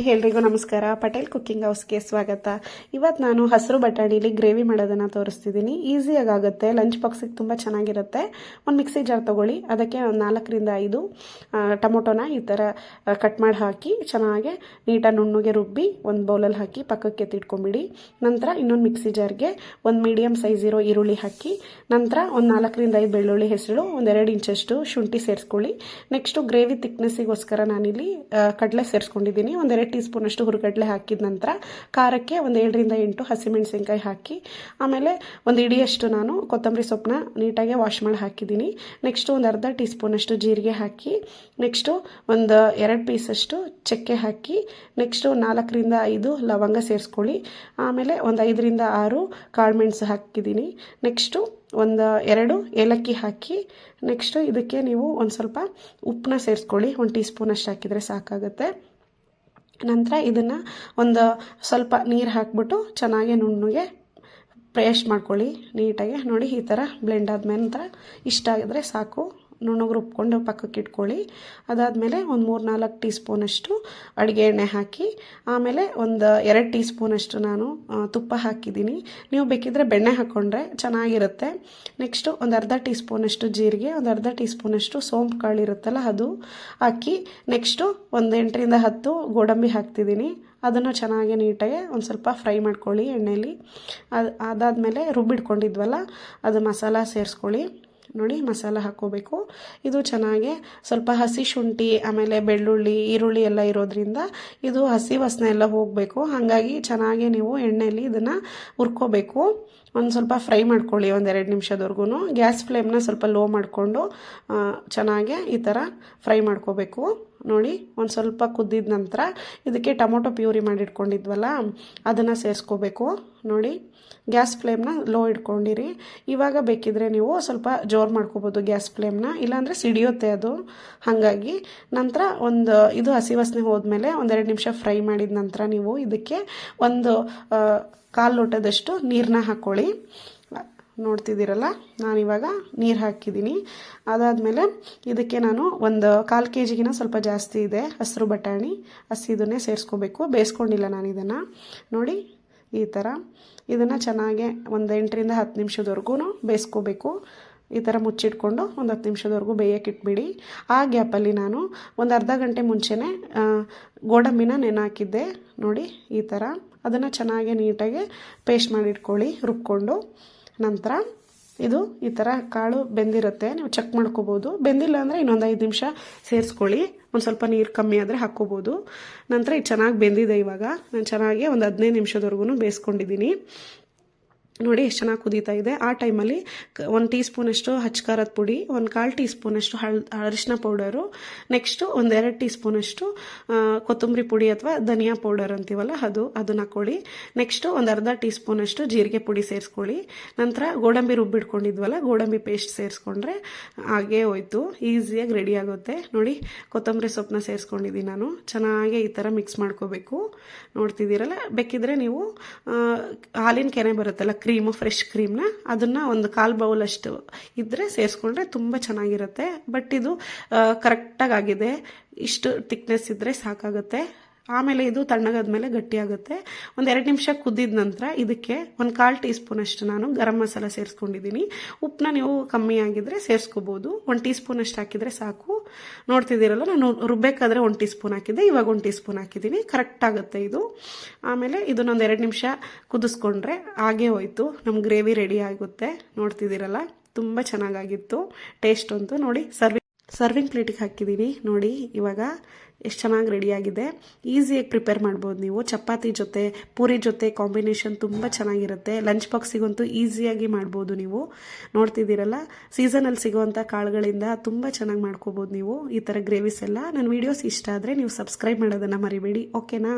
Hi ಎಲ್ರಿಗೂ ನಮಸ್ಕಾರ. Patel cooking ಹೌಸ್ಗೆ ಸ್ವಾಗತ. ಇವತ್ತು ನಾನು ಹಸಿರು ಬಟಾಣಿಲಿ ಗ್ರೇವಿ ಮಾಡೋದನ್ನು ತೋರಿಸ್ತಿದ್ದೀನಿ ಈಸಿಯಾಗಿ ಆಗುತ್ತೆ ಲಂಚ್ ಬಾಕ್ಸಿಗೆ ತುಂಬ ಚೆನ್ನಾಗಿರುತ್ತೆ. ಒಂದು ಮಿಕ್ಸಿ ಜಾರ್ ತೊಗೊಳ್ಳಿ. ಅದಕ್ಕೆ ಒಂದು ನಾಲ್ಕರಿಂದ ಐದು ಟೊಮೊಟೊನ ಈ ಥರ ಕಟ್ ಮಾಡಿ ಹಾಕಿ ಚೆನ್ನಾಗಿ ನೀಟಾಗಿ ನುಣ್ಣುಗೆ ರುಬ್ಬಿ ಒಂದು ಬೌಲಲ್ಲಿ ಹಾಕಿ ಪಕ್ಕಕ್ಕೆ ಎತ್ತಿಟ್ಕೊಂಬಿಡಿ. ನಂತರ ಇನ್ನೊಂದು ಮಿಕ್ಸಿ ಜಾರ್ಗೆ ಒಂದು ಮೀಡಿಯಮ್ ಸೈಜ್ ಇರೋ ಈರುಳ್ಳಿ ಹಾಕಿ, ನಂತರ ಒಂದು ನಾಲ್ಕರಿಂದ ಐದು ಬೆಳ್ಳುಳ್ಳಿ ಹೆಸರು ಒಂದೆರಡು ಇಂಚಷ್ಟು ಶುಂಠಿ ಸೇರಿಸ್ಕೊಳ್ಳಿ. ನೆಕ್ಸ್ಟು ಗ್ರೇವಿ ತಿಕ್ನೆಸ್ಸಿಗೋಸ್ಕರ ನಾನಿಲ್ಲಿ ಕಡಲೆ ಸೇರಿಸ್ಕೊಂಡಿದ್ದೀನಿ ಒಂದೆರಡು ಟೀ ಸ್ಪೂನಷ್ಟು ಹುರುಗಡ್ಲೆ ಹಾಕಿದ ನಂತರ ಖಾರಕ್ಕೆ ಒಂದು ಏಳರಿಂದ ಎಂಟು ಹಸಿಮೆಣಸಿನ್ಕಾಯಿ ಹಾಕಿ, ಆಮೇಲೆ ಒಂದು ಇಡಿಯಷ್ಟು ನಾನು ಕೊತ್ತಂಬರಿ ಸೊಪ್ಪನ್ನ ನೀಟಾಗಿ ವಾಶ್ ಮಾಡಿ ಹಾಕಿದ್ದೀನಿ. ನೆಕ್ಸ್ಟು ಒಂದು ಅರ್ಧ ಟೀ ಸ್ಪೂನಷ್ಟು ಜೀರಿಗೆ ಹಾಕಿ ನೆಕ್ಸ್ಟು ಒಂದು ಎರಡು ಪೀಸಷ್ಟು ಚಕ್ಕೆ ಹಾಕಿ ನೆಕ್ಸ್ಟು ನಾಲ್ಕರಿಂದ ಐದು ಲವಂಗ ಸೇರಿಸ್ಕೊಳ್ಳಿ. ಆಮೇಲೆ ಒಂದು ಐದರಿಂದ ಆರು ಕಾಳುಮೆಣಸು ಹಾಕಿದ್ದೀನಿ. ನೆಕ್ಸ್ಟು ಒಂದು ಎರಡು ಏಲಕ್ಕಿ ಹಾಕಿ ನೆಕ್ಸ್ಟು ಇದಕ್ಕೆ ನೀವು ಒಂದು ಸ್ವಲ್ಪ ಉಪ್ಪನ್ನ ಸೇರಿಸ್ಕೊಳ್ಳಿ. ಒಂದು ಟೀ ಸ್ಪೂನಷ್ಟು ಹಾಕಿದರೆ ಸಾಕಾಗುತ್ತೆ. ನಂತರ ಇದನ್ನು ಒಂದು ಸ್ವಲ್ಪ ನೀರು ಹಾಕ್ಬಿಟ್ಟು ಚೆನ್ನಾಗಿ ನುಣ್ಣಗೆ ಪ್ರೇಶ್ ಮಾಡ್ಕೊಳ್ಳಿ, ನೀಟಾಗಿ. ನೋಡಿ, ಈ ಥರ ಬ್ಲೆಂಡ್ ಆದ ನಂತರ ಇಷ್ಟ ಆಗಿದ್ರೆ ಸಾಕು. ನುಣ್ಣಗೆ ರುಬ್ಕೊಂಡು ಪಕ್ಕಕ್ಕೆ ಇಟ್ಕೊಳ್ಳಿ. ಅದಾದಮೇಲೆ ಒಂದು ಮೂರು ನಾಲ್ಕು ಟೀ ಸ್ಪೂನಷ್ಟು ಅಡುಗೆ ಎಣ್ಣೆ ಹಾಕಿ, ಆಮೇಲೆ ಒಂದು ಎರಡು ಟೀ ಸ್ಪೂನಷ್ಟು ನಾನು ತುಪ್ಪ ಹಾಕಿದ್ದೀನಿ. ನೀವು ಬೇಕಿದ್ರೆ ಬೆಣ್ಣೆ ಹಾಕ್ಕೊಂಡ್ರೆ ಚೆನ್ನಾಗಿರುತ್ತೆ. ನೆಕ್ಸ್ಟು ಒಂದು ಅರ್ಧ ಟೀ ಸ್ಪೂನಷ್ಟು ಜೀರಿಗೆ, ಒಂದು ಅರ್ಧ ಟೀ ಸ್ಪೂನಷ್ಟು ಸೋಂಪು ಕಾಳು ಇರುತ್ತಲ್ಲ ಅದು ಹಾಕಿ, ನೆಕ್ಸ್ಟು ಒಂದು ಎಂಟರಿಂದ ಹತ್ತು ಗೋಡಂಬಿ ಹಾಕ್ತಿದ್ದೀನಿ. ಅದನ್ನು ಚೆನ್ನಾಗಿ ನೀಟಾಗಿ ಒಂದು ಸ್ವಲ್ಪ ಫ್ರೈ ಮಾಡ್ಕೊಳ್ಳಿ ಎಣ್ಣೆಯಲ್ಲಿ ಅದು, ಅದಾದಮೇಲೆ ರುಬ್ಬಿಟ್ಕೊಂಡಿದ್ವಲ್ಲ, ಅದು ಮಸಾಲ ಸೇರಿಸ್ಕೊಳ್ಳಿ. ನೋಡಿ ಮಸಾಲ ಹಾಕ್ಕೋಬೇಕು. ಇದು ಚೆನ್ನಾಗಿ ಸ್ವಲ್ಪ ಹಸಿ ಶುಂಠಿ, ಆಮೇಲೆ ಬೆಳ್ಳುಳ್ಳಿ, ಈರುಳ್ಳಿ ಎಲ್ಲ ಇರೋದ್ರಿಂದ ಇದು ಹಸಿ ವಾಸನೆ ಎಲ್ಲ ಹೋಗಬೇಕು. ಹಾಗಾಗಿ ಚೆನ್ನಾಗಿ ನೀವು ಎಣ್ಣೆಯಲ್ಲಿ ಇದನ್ನು ಹುರ್ಕೋಬೇಕು. ಒಂದು ಸ್ವಲ್ಪ ಫ್ರೈ ಮಾಡ್ಕೊಳ್ಳಿ ಒಂದೆರಡು ನಿಮಿಷದವರೆಗೂ ಗ್ಯಾಸ್ ಫ್ಲೇಮ್ನ ಸ್ವಲ್ಪ ಲೋ ಮಾಡಿಕೊಂಡು ಚೆನ್ನಾಗಿ ಈ ಥರ ಫ್ರೈ ಮಾಡ್ಕೋಬೇಕು. ನೋಡಿ, ಒಂದು ಸ್ವಲ್ಪ ಕುದ್ದಿದ ನಂತರ ಇದಕ್ಕೆ ಟೊಮೊಟೊ ಪ್ಯೂರಿ ಮಾಡಿಟ್ಕೊಂಡಿದ್ವಲ್ಲ ಅದನ್ನು ಸೇರಿಸ್ಕೋಬೇಕು. ನೋಡಿ, ಗ್ಯಾಸ್ ಫ್ಲೇಮ್ನ ಲೋ ಇಟ್ಕೊಂಡಿರಿ. ಇವಾಗ ಬೇಕಿದ್ರೆ ನೀವು ಸ್ವಲ್ಪ ಜೋರು ಮಾಡ್ಕೋಬೋದು ಗ್ಯಾಸ್ ಫ್ಲೇಮ್ನ, ಇಲ್ಲಾಂದರೆ ಸಿಡಿಯುತ್ತೆ ಅದು. ಹಾಗಾಗಿ ನಂತರ ಒಂದು, ಇದು ಹಸಿ ಹೋದ್ಮೇಲೆ ಒಂದೆರಡು ನಿಮಿಷ ಫ್ರೈ ಮಾಡಿದ ನಂತರ ನೀವು ಇದಕ್ಕೆ ಒಂದು ಕಾಲು ಲೋಟದಷ್ಟು ನೀರನ್ನ ಹಾಕ್ಕೊಳ್ಳಿ ನೋಡ್ತಿದ್ದೀರಲ್ಲ? ನಾನಿವಾಗ ನೀರು ಹಾಕಿದ್ದೀನಿ. ಅದಾದಮೇಲೆ ಇದಕ್ಕೆ ನಾನು ಒಂದು ಕಾಲು ಕೆ ಜಿಗಿನ ಸ್ವಲ್ಪ ಜಾಸ್ತಿ ಇದೆ, ಹಸಿರು ಬಟಾಣಿ. ಹಸಿದನ್ನೇ ಸೇರಿಸ್ಕೋಬೇಕು. ಬೇಯಿಸ್ಕೊಂಡಿಲ್ಲ ನಾನು ಇದನ್ನು. ನೋಡಿ, ಈ ಥರ ಇದನ್ನು ಚೆನ್ನಾಗೆ ಒಂದು ಎಂಟರಿಂದ ಹತ್ತು ನಿಮಿಷದವರೆಗೂ ಬೇಯಿಸ್ಕೋಬೇಕು. ಈ ಥರ ಮುಚ್ಚಿಟ್ಕೊಂಡು ಒಂದು ಹತ್ತು ನಿಮಿಷದವರೆಗೂ ಬೇಯಕ್ಕೆ ಇಟ್ಬಿಡಿ. ಆ ಗ್ಯಾಪಲ್ಲಿ ನಾನು ಒಂದು ಅರ್ಧ ಗಂಟೆ ಮುಂಚೆನೇ ಗೋಡಂಬಿನ ನೆನೆ ನೋಡಿ, ಈ ಥರ ಅದನ್ನು ಚೆನ್ನಾಗಿ ನೀಟಾಗಿ ಪೇಸ್ಟ್ ಮಾಡಿಟ್ಕೊಳ್ಳಿ ರುಬ್ಕೊಂಡು. ನಂತರ ಇದು ಈ ಥರ ಕಾಳು ಬೆಂದಿರುತ್ತೆ. ನೀವು ಚೆಕ್ ಮಾಡ್ಕೋಬೋದು. ಬೆಂದಿಲ್ಲ ಅಂದರೆ ಇನ್ನೊಂದು ಐದು ನಿಮಿಷ ಸೇರಿಸ್ಕೊಳ್ಳಿ. ಒಂದು ಸ್ವಲ್ಪ ನೀರು ಕಮ್ಮಿ ಆದರೆ ಹಾಕ್ಕೋಬೋದು. ನಂತರ ಇದು ಚೆನ್ನಾಗಿ ಬೆಂದಿದೆ ಇವಾಗ. ನಾನು ಚೆನ್ನಾಗಿ ಒಂದು ಹದಿನೈದು ನಿಮಿಷದವರೆಗೂ ಬೇಯಿಸ್ಕೊಂಡಿದ್ದೀನಿ ನೋಡಿ ಎಷ್ಟು ಚೆನ್ನಾಗಿ ಕುದೀತಾ ಇದೆ. ಆ ಟೈಮಲ್ಲಿ ಒಂದು ಟೀ ಸ್ಪೂನಷ್ಟು ಹಚ್ಕಾರದ ಪುಡಿ, ಒಂದು ಕಾಲು ಟೀ ಸ್ಪೂನಷ್ಟು ಹಳ್, ಅರಿಶಿನ ಪೌಡರು, ನೆಕ್ಸ್ಟು ಒಂದೆರಡು ಟೀ ಸ್ಪೂನಷ್ಟು ಕೊತ್ತಂಬರಿ ಪುಡಿ ಅಥವಾ ಧನಿಯಾ ಪೌಡರ್ ಅಂತೀವಲ್ಲ ಅದು, ಅದನ್ನ ಹಾಕ್ಕೊಳ್ಳಿ ನೆಕ್ಸ್ಟು ಒಂದು ಅರ್ಧ ಟೀ ಸ್ಪೂನಷ್ಟು ಜೀರಿಗೆ ಪುಡಿ ಸೇರಿಸ್ಕೊಳ್ಳಿ. ನಂತರ ಗೋಡಂಬಿ ರುಬ್ಬಿಟ್ಕೊಂಡಿದ್ವಲ್ಲ ಗೋಡಂಬಿ ಪೇಸ್ಟ್ ಸೇರಿಸ್ಕೊಂಡ್ರೆ ಹಾಗೇ ಹೋಯ್ತು. ಈಸಿಯಾಗಿ ರೆಡಿ ಆಗುತ್ತೆ. ನೋಡಿ, ಕೊತ್ತಂಬರಿ ಸೊಪ್ಪನ್ನ ಸೇರಿಸ್ಕೊಂಡಿದ್ದೀನಿ ನಾನು. ಚೆನ್ನಾಗಿ ಈ ಥರ ಮಿಕ್ಸ್ ಮಾಡ್ಕೋಬೇಕು. ನೋಡ್ತಿದ್ದೀರಲ್ಲ? ಬೇಕಿದ್ರೆ ನೀವು ಹಾಲಿನ ಕೆನೆ ಬರುತ್ತಲ್ಲ ಕ್ರೀಮು ಫ್ರೆಶ್ ಕ್ರೀಮ್ನ ಅದನ್ನು ಒಂದು ಕಾಲು ಬೌಲಷ್ಟು ಇದ್ದರೆ ಸೇರಿಸ್ಕೊಂಡ್ರೆ ತುಂಬ ಚೆನ್ನಾಗಿರುತ್ತೆ. ಬಟ್ ಇದು ಕರೆಕ್ಟಾಗಿ ಆಗಿದೆ. ಇಷ್ಟು ತಿಕ್ನೆಸ್ ಇದ್ದರೆ ಸಾಕಾಗುತ್ತೆ. ಆಮೇಲೆ ಇದು ತಣ್ಣಗಾದ್ಮೇಲೆ ಗಟ್ಟಿಯಾಗುತ್ತೆ. ಒಂದು ಎರಡು ನಿಮಿಷ ಕುದ್ದಿದ ನಂತರ ಇದಕ್ಕೆ ಒಂದು ಕಾಲು ಟೀ ಸ್ಪೂನಷ್ಟು ನಾನು ಗರಂ ಮಸಾಲ ಸೇರಿಸ್ಕೊಂಡಿದ್ದೀನಿ. ಉಪ್ಪನ್ನ ನೀವು ಕಮ್ಮಿ ಆಗಿದ್ರೆ ಸೇರಿಸ್ಕೋಬೋದು. ಒಂದು ಟೀ ಸ್ಪೂನಷ್ಟು ಹಾಕಿದರೆ ಸಾಕು. ನೋಡ್ತಿದ್ದೀರಲ್ಲ, ನಾನು ರುಬ್ಬೇಕಾದ್ರೆ ಒಂದು ಟೀ ಸ್ಪೂನ್ ಹಾಕಿದ್ದೆ, ಇವಾಗ ಒಂದು ಟೀ ಸ್ಪೂನ್ ಹಾಕಿದ್ದೀನಿ. ಕರೆಕ್ಟ್ ಆಗುತ್ತೆ ಇದು. ಆಮೇಲೆ ಇದನ್ನೊಂದು ಎರಡು ನಿಮಿಷ ಕುದಿಸ್ಕೊಂಡ್ರೆ ಹಾಗೇ ಹೋಯ್ತು. ನಮ್ಮ ಗ್ರೇವಿ ರೆಡಿ ಆಗುತ್ತೆ. ನೋಡ್ತಿದ್ದೀರಲ್ಲ, ತುಂಬ ಚೆನ್ನಾಗಾಗಿತ್ತು. ಟೇಸ್ಟ್ ಅಂತೂ ನೋಡಿ ಸರ್ವಿ ಸರ್ವಿಂಗ್ ಪ್ಲೇಟಿಗೆ ಹಾಕಿದ್ದೀನಿ ನೋಡಿ, ಇವಾಗ ಎಷ್ಟು ಚೆನ್ನಾಗಿ ರೆಡಿಯಾಗಿದೆ ಈಸಿಯಾಗಿ ಪ್ರಿಪೇರ್ ಮಾಡ್ಬೋದು ನೀವು. ಚಪಾತಿ ಜೊತೆ, ಪೂರಿ ಜೊತೆ ಕಾಂಬಿನೇಷನ್ ತುಂಬ ಚೆನ್ನಾಗಿರುತ್ತೆ. ಲಂಚ್ ಬಾಕ್ಸಿಗಂತೂ ಈಸಿಯಾಗಿ ಮಾಡ್ಬೋದು ನೀವು. ನೋಡ್ತಿದ್ದೀರಲ್ಲ ಸೀಸನಲ್ಲಿ ಸಿಗುವಂಥ ಕಾಳುಗಳಿಂದ ತುಂಬ ಚೆನ್ನಾಗಿ ಮಾಡ್ಕೋಬೋದು ನೀವು. ಈ ಥರ ಗ್ರೇವಿಸ್ ಎಲ್ಲ. ನನ್ನ ವೀಡಿಯೋಸ್ ಇಷ್ಟ ಆದರೆ ನೀವು ಸಬ್ಸ್ಕ್ರೈಬ್ ಮಾಡೋದನ್ನು ಮರಿಬೇಡಿ. ಓಕೆನಾ